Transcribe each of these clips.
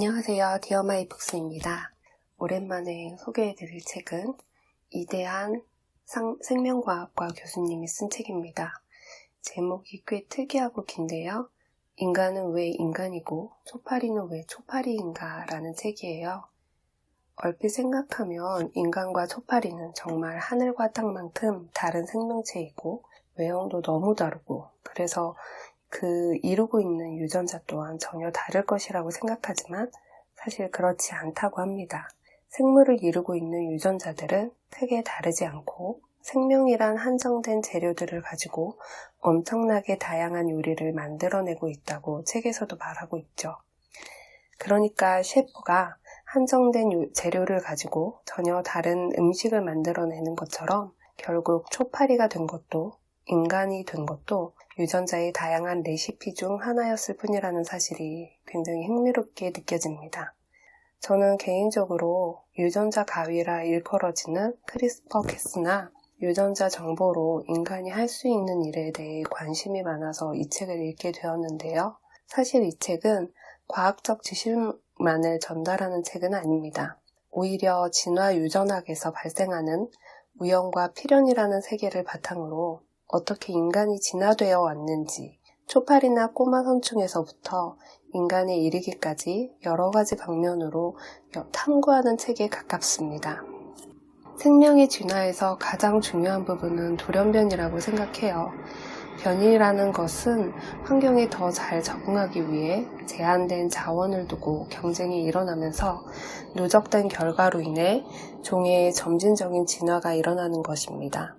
안녕하세요. 디어마이 북스입니다. 오랜만에 소개해드릴 책은 이대한 상, 생명과학과 교수님이 쓴 책입니다. 제목이 꽤 특이하고 긴데요. 인간은 왜 인간이고 초파리는 왜 초파리인가 라는 책이에요. 얼핏 생각하면 인간과 초파리는 정말 하늘과 땅만큼 다른 생명체이고 외형도 너무 다르고 그래서 그 이루고 있는 유전자 또한 전혀 다를 것이라고 생각하지만 사실 그렇지 않다고 합니다. 생물을 이루고 있는 유전자들은 크게 다르지 않고 생명이란 한정된 재료들을 가지고 엄청나게 다양한 요리를 만들어내고 있다고 책에서도 말하고 있죠. 그러니까 셰프가 한정된 재료를 가지고 전혀 다른 음식을 만들어내는 것처럼 결국 초파리가 된 것도 인간이 된 것도 유전자의 다양한 레시피 중 하나였을 뿐이라는 사실이 굉장히 흥미롭게 느껴집니다. 저는 개인적으로 유전자 가위라 일컬어지는 크리스퍼 캐스나 유전자 정보로 인간이 할 수 있는 일에 대해 관심이 많아서 이 책을 읽게 되었는데요. 사실 이 책은 과학적 지식만을 전달하는 책은 아닙니다. 오히려 진화 유전학에서 발생하는 우연과 필연이라는 세계를 바탕으로 어떻게 인간이 진화되어 왔는지, 초파리나 꼬마 선충에서부터 인간에 이르기까지 여러 가지 방면으로 탐구하는 책에 가깝습니다. 생명의 진화에서 가장 중요한 부분은 돌연변이라고 생각해요. 변이라는 것은 환경에 더 잘 적응하기 위해 제한된 자원을 두고 경쟁이 일어나면서 누적된 결과로 인해 종의 점진적인 진화가 일어나는 것입니다.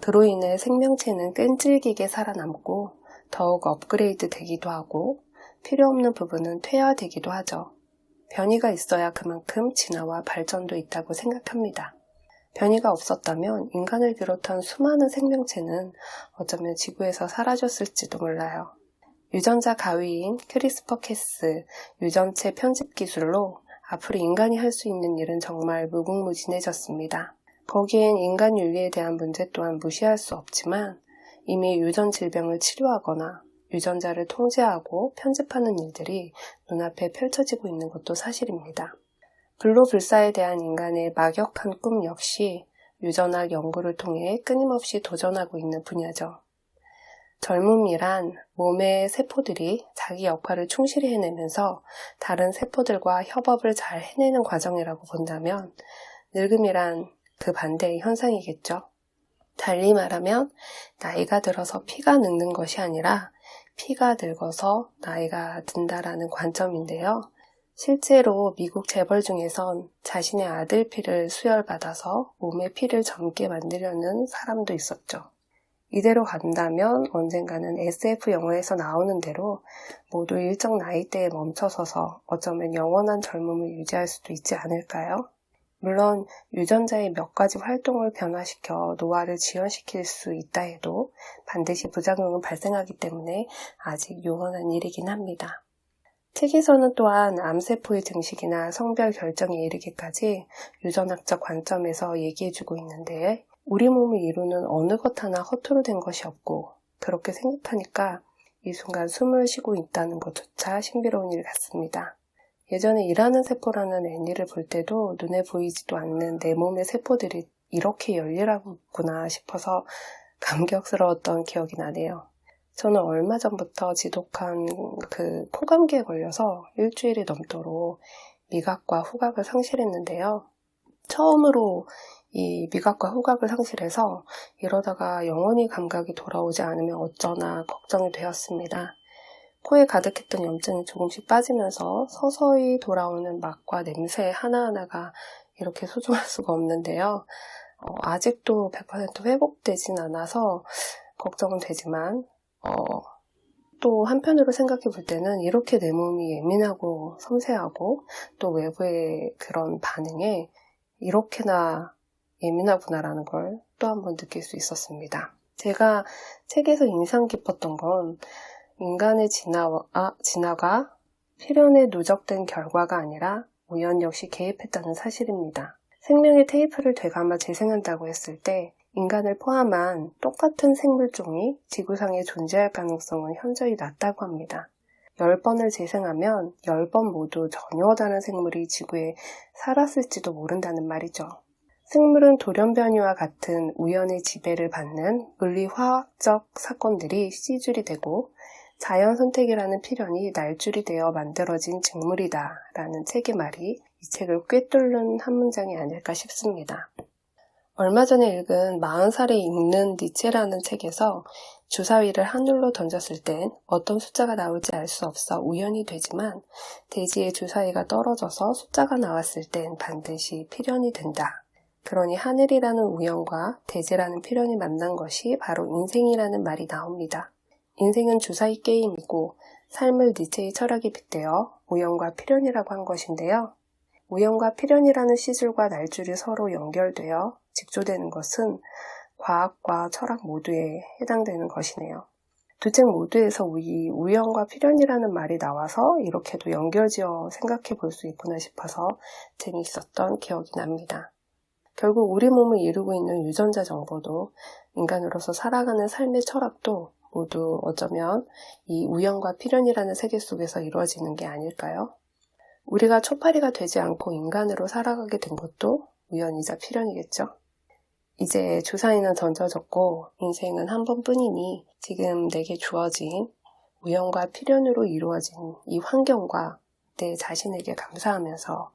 그로 인해 생명체는 끈질기게 살아남고 더욱 업그레이드 되기도 하고 필요 없는 부분은 퇴화되기도 하죠. 변이가 있어야 그만큼 진화와 발전도 있다고 생각합니다. 변이가 없었다면 인간을 비롯한 수많은 생명체는 어쩌면 지구에서 사라졌을지도 몰라요. 유전자 가위인 크리스퍼 캐스 유전체 편집 기술로 앞으로 인간이 할 수 있는 일은 정말 무궁무진해졌습니다. 거기엔 인간 윤리에 대한 문제 또한 무시할 수 없지만 이미 유전 질병을 치료하거나 유전자를 통제하고 편집하는 일들이 눈앞에 펼쳐지고 있는 것도 사실입니다. 불로불사에 대한 인간의 막역한 꿈 역시 유전학 연구를 통해 끊임없이 도전하고 있는 분야죠. 젊음이란 몸의 세포들이 자기 역할을 충실히 해내면서 다른 세포들과 협업을 잘 해내는 과정이라고 본다면 늙음이란 그 반대의 현상이겠죠. 달리 말하면 나이가 들어서 피가 늙는 것이 아니라 피가 늙어서 나이가 든다라는 관점인데요. 실제로 미국 재벌 중에선 자신의 아들 피를 수혈받아서 몸의 피를 젊게 만들려는 사람도 있었죠. 이대로 간다면 언젠가는 SF 영화에서 나오는 대로 모두 일정 나이대에 멈춰서서 어쩌면 영원한 젊음을 유지할 수도 있지 않을까요? 물론 유전자의 몇 가지 활동을 변화시켜 노화를 지연시킬 수 있다 해도 반드시 부작용은 발생하기 때문에 아직 요원한 일이긴 합니다. 책에서는 또한 암세포의 증식이나 성별 결정에 이르기까지 유전학적 관점에서 얘기해주고 있는데 우리 몸을 이루는 어느 것 하나 허투루 된 것이 없고 그렇게 생각하니까 이 순간 숨을 쉬고 있다는 것조차 신비로운 일 같습니다. 예전에 일하는 세포라는 애니를 볼 때도 눈에 보이지도 않는 내 몸의 세포들이 이렇게 열일하구나 싶어서 감격스러웠던 기억이 나네요. 저는 얼마 전부터 지독한 그 코감기에 걸려서 일주일이 넘도록 미각과 후각을 상실했는데요. 처음으로 이 미각과 후각을 상실해서 이러다가 영원히 감각이 돌아오지 않으면 어쩌나 걱정이 되었습니다. 코에 가득했던 염증이 조금씩 빠지면서 서서히 돌아오는 맛과 냄새 하나하나가 이렇게 소중할 수가 없는데요. 어, 아직도 100% 회복되진 않아서 걱정은 되지만 어, 또 한편으로 생각해 볼 때는 이렇게 내 몸이 예민하고 섬세하고 또 외부의 그런 반응에 이렇게나 예민하구나라는 걸 또 한 번 느낄 수 있었습니다. 제가 책에서 인상 깊었던 건 인간의 진화와, 아, 진화가 필연에 누적된 결과가 아니라 우연 역시 개입했다는 사실입니다. 생명의 테이프를 되감아 재생한다고 했을 때 인간을 포함한 똑같은 생물종이 지구상에 존재할 가능성은 현저히 낮다고 합니다. 10번을 재생하면 10번 모두 전혀 다른 생물이 지구에 살았을지도 모른다는 말이죠. 생물은 돌연 변이와 같은 우연의 지배를 받는 물리화학적 사건들이 씨줄이 되고 자연 선택이라는 필연이 날줄이 되어 만들어진 직물이다 라는 책의 말이 이 책을 꿰뚫는 한 문장이 아닐까 싶습니다. 얼마 전에 읽은 40살에 읽는 니체라는 책에서 주사위를 하늘로 던졌을 땐 어떤 숫자가 나올지 알 수 없어 우연이 되지만 대지에 주사위가 떨어져서 숫자가 나왔을 땐 반드시 필연이 된다. 그러니 하늘이라는 우연과 대지라는 필연이 만난 것이 바로 인생이라는 말이 나옵니다. 인생은 주사위 게임이고 삶을 니체의 철학에 빗대어 우연과 필연이라고 한 것인데요. 우연과 필연이라는 시줄과 날줄이 서로 연결되어 직조되는 것은 과학과 철학 모두에 해당되는 것이네요. 두 책 모두에서 이 우연과 필연이라는 말이 나와서 이렇게도 연결지어 생각해 볼 수 있구나 싶어서 재미있었던 기억이 납니다. 결국 우리 몸을 이루고 있는 유전자 정보도 인간으로서 살아가는 삶의 철학도 모두 어쩌면 이 우연과 필연이라는 세계 속에서 이루어지는 게 아닐까요? 우리가 초파리가 되지 않고 인간으로 살아가게 된 것도 우연이자 필연이겠죠? 이제 주사위는 던져졌고 인생은 한 번뿐이니 지금 내게 주어진 우연과 필연으로 이루어진 이 환경과 내 자신에게 감사하면서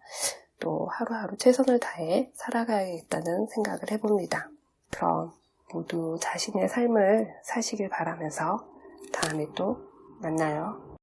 또 하루하루 최선을 다해 살아가야겠다는 생각을 해봅니다. 그럼 모두 자신의 삶을 사시길 바라면서 다음에 또 만나요.